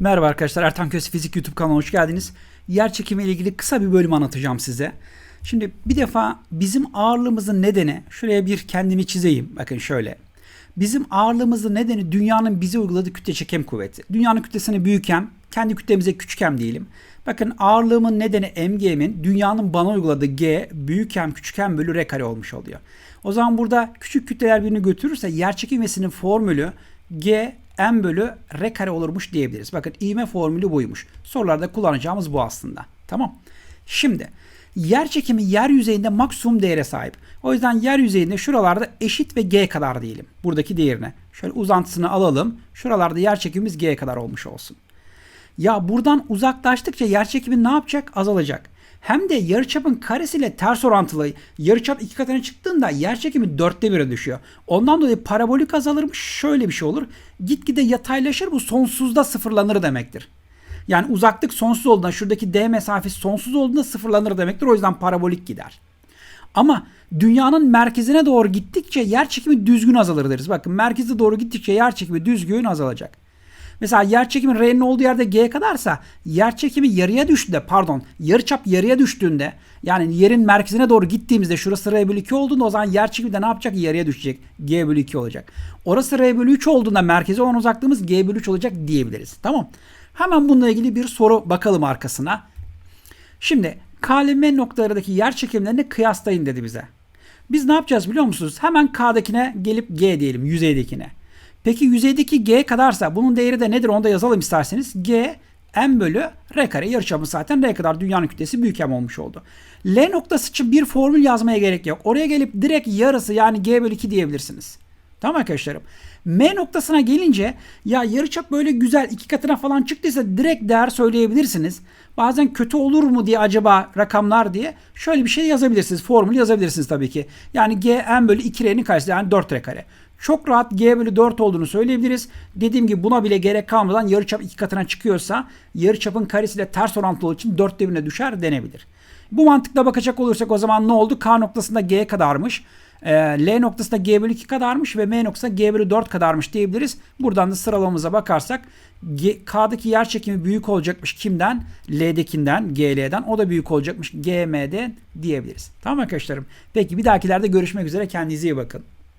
Merhaba arkadaşlar Ertan Köse Fizik YouTube kanalına hoş geldiniz. Yer çekimi ile ilgili kısa bir bölüm anlatacağım size. Şimdi bir defa bizim ağırlığımızın nedeni şuraya bir kendimi çizeyim. Bakın şöyle. Bizim ağırlığımızın nedeni dünyanın bize uyguladığı kütle çekim kuvveti. Dünyanın kütlesini büyükem, kendi kütlemize küçükem diyelim. Bakın ağırlığımın nedeni mg'min dünyanın bana uyguladığı g büyükem küçükem bölü r kare olmuş oluyor. O zaman burada küçük kütleler birini götürürse yer çekimesinin formülü g m bölü r kare olurmuş diyebiliriz. Bakın ivme formülü buymuş. Sorularda kullanacağımız bu aslında. Tamam. Şimdi yer çekimi yer yüzeyinde maksimum değere sahip. O yüzden yer yüzeyinde şuralarda eşit ve g kadar diyelim. Buradaki değerine. Şöyle uzantısını alalım. Şuralarda yer çekimimiz g kadar olmuş olsun. Ya buradan uzaklaştıkça yer çekimi ne yapacak? Azalacak. Hem de yarıçapın karesiyle ters orantılı. Yarıçap iki katına çıktığında yer çekimi dörtte bire düşüyor. Ondan dolayı parabolik azalırmış. Şöyle bir şey olur. Gitgide yataylaşır bu sonsuzda sıfırlanır demektir. Yani uzaklık sonsuz olduğunda şuradaki D mesafesi sonsuz olduğunda sıfırlanır demektir. O yüzden parabolik gider. Ama dünyanın merkezine doğru gittikçe yer çekimi düzgün azalır deriz. Bakın merkeze doğru gittikçe yer çekimi düzgün azalacak. Mesela yer çekimi R'nin olduğu yerde G kadarsa yer çekimi yarıya düştüğünde pardon yarıçap yarıya düştüğünde yani yerin merkezine doğru gittiğimizde şurası R bölü 2 olduğunda o zaman yer çekimi de ne yapacak? Yarıya düşecek. G bölü 2 olacak. Orası R bölü 3 olduğunda merkeze olan uzaklığımız G bölü 3 olacak diyebiliriz. Tamam. Hemen bununla ilgili bir soru bakalım arkasına. Şimdi K ile M noktalarındaki yer çekimlerini kıyaslayın dedi bize. Biz ne yapacağız biliyor musunuz? Hemen K'dakine gelip G diyelim yüzeydekine. Peki yüzeydeki G kadarsa bunun değeri de nedir onu da yazalım isterseniz. G m bölü r kare yarıçapı zaten r kadar dünyanın kütlesi büyük m olmuş oldu. L noktası için bir formül yazmaya gerek yok. Oraya gelip direkt yarısı yani g bölü 2 diyebilirsiniz. Tamam arkadaşlarım. M noktasına gelince ya yarıçap böyle güzel iki katına falan çıktıysa direkt değer söyleyebilirsiniz. Bazen kötü olur mu diye acaba rakamlar diye şöyle bir şey yazabilirsiniz. Formül yazabilirsiniz tabii ki. Yani g m bölü 2r'nin karesi yani 4 r kare. Çok rahat g bölü 4 olduğunu söyleyebiliriz. Dediğim gibi buna bile gerek kalmadan yarıçap iki katına çıkıyorsa yarıçapın karesiyle ters orantılı olduğu için 4 devine düşer denebilir. Bu mantıkla bakacak olursak o zaman ne oldu? K noktasında G kadarmış. E, L noktasında G bölü 2 kadarmış ve M noktasında G bölü 4 kadarmış diyebiliriz. Buradan da sıralamamıza bakarsak G, K'daki yer çekimi büyük olacakmış kimden? L'dekinden, GL'den. O da büyük olacakmış GM'den diyebiliriz. Tamam arkadaşlarım. Peki bir dahakilerde görüşmek üzere. Kendinize iyi bakın.